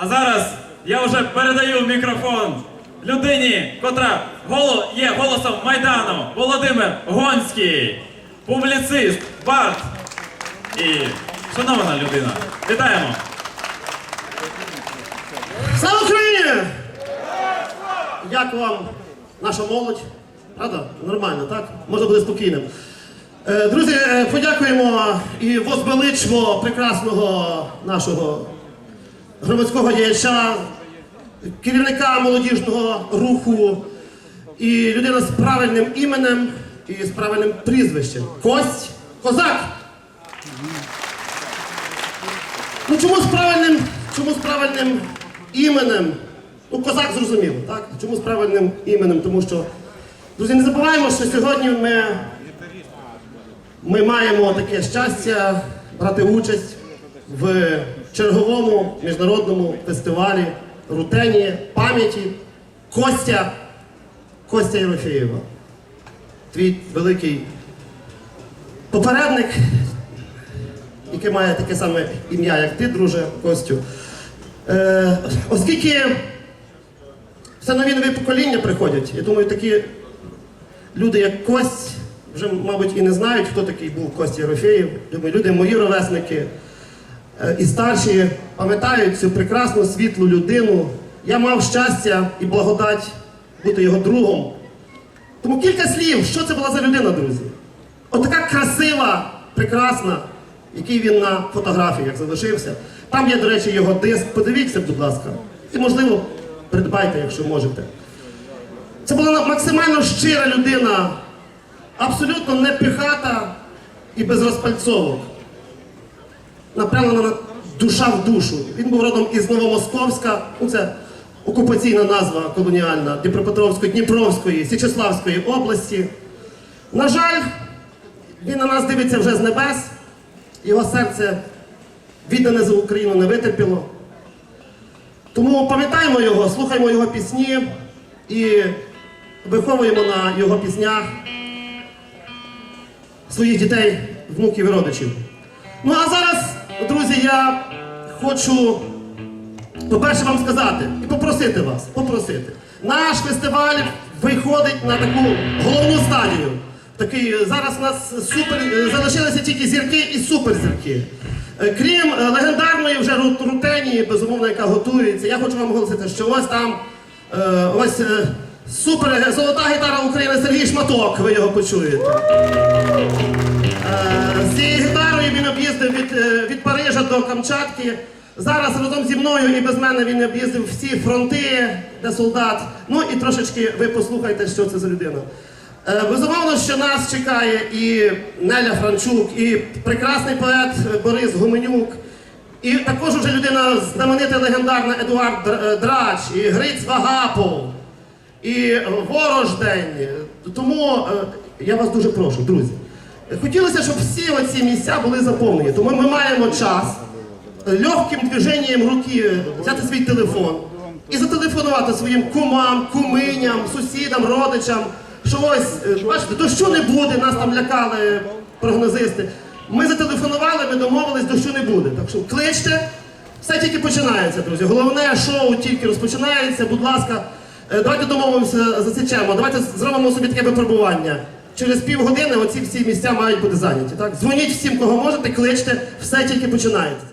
А зараз я вже передаю мікрофон людині, котра є голосом Майдану Володимир Гонський, публіцист, бард і шанована людина. Вітаємо! Слава Україні! Як вам наша молодь? Правда? Нормально, так? Можна бути спокійним. Е, Друзі, е, подякуємо і возвеличимо прекрасного нашого громадського діяча, керівника молодіжного руху і людина з правильним іменем і з правильним прізвищем. Кость Козак! Ну чому з правильним, чому з правильним іменем? Ну, козак зрозуміло, так? Чому з правильним іменем? Тому що, друзі, не забуваємо, що сьогодні ми, ми маємо таке щастя брати участь в черговому міжнародному фестивалі Рутені пам'яті Костя Костя Єрофєєва. Твій великий попередник, який має таке саме ім'я, як ти, друже Костю. Е, оскільки все нові нові покоління приходять, я думаю, такі люди, як Кость, вже, мабуть, і не знають, хто такий був Кость Єрофеєв. Думаю, люди, мої ровесники і старші, пам'ятають цю прекрасну світлу людину. Я мав щастя і благодать бути його другом. Тому кілька слів, що це була за людина, друзі? Отака красива, прекрасна, який він на фотографіях залишився. Там є, до речі, його диск. Подивіться, будь ласка. І, можливо, придбайте, якщо можете. Це була максимально щира людина, абсолютно не пихата і без розпальцовок. Напрямлена душа в душу. Він був родом із Новомосковська, ну це окупаційна назва колоніальна Дніпропетровської, Дніпровської, Січеславської області. На жаль, він на нас дивиться вже з небес, його серце віддане за Україну не витерпіло. Тому пам'ятаємо його, слухаємо його пісні і виховуємо на його піснях своїх дітей, внуків і родичів. Ну а зараз, друзі, я хочу, по-перше, вам сказати і попросити вас, попросити. Наш фестиваль виходить на таку головну стадію. Такий, зараз у нас супер, залишилися тільки зірки і суперзірки. Е, Крім е, легендарної вже ру- рутені, безумовно, яка готується, я хочу вам оголосити, що ось там е, ось супер золота гітара України Сергій Шматок, ви його почуєте. З цією гітарою він об'їздив від, від до Камчатки. Зараз разом зі мною і без мене він об'їздив всі фронти, де солдат. Ну і трошечки ви послухайте, що це за людина. Е, Безумовно, що нас чекає і Неля Франчук, і прекрасний поет Борис Гуменюк, і також уже людина знаменита легендарна Едуард е, Драч, і Гриць Вагапов, і Ворождень. Тому е, я вас дуже прошу, друзі. Хотілося, щоб всі оці місця були заповнені. Тому ми маємо час е, легким движенням руки взяти свій телефон і зателефонувати своїм кумам, куминям, сусідам, родичам, що ось, е, бачите, дощу не буде, нас там лякали прогнозисти. Ми зателефонували, ми домовились, дощу не буде. Так що кличте, все тільки починається, друзі. Головне шоу тільки розпочинається. Будь ласка, е, давайте домовимося, засічемо. Давайте зробимо собі таке випробування. Через півгодини оці всі місця мають бути зайняті. Так? Дзвоніть всім, кого можете, кличте, все тільки починається.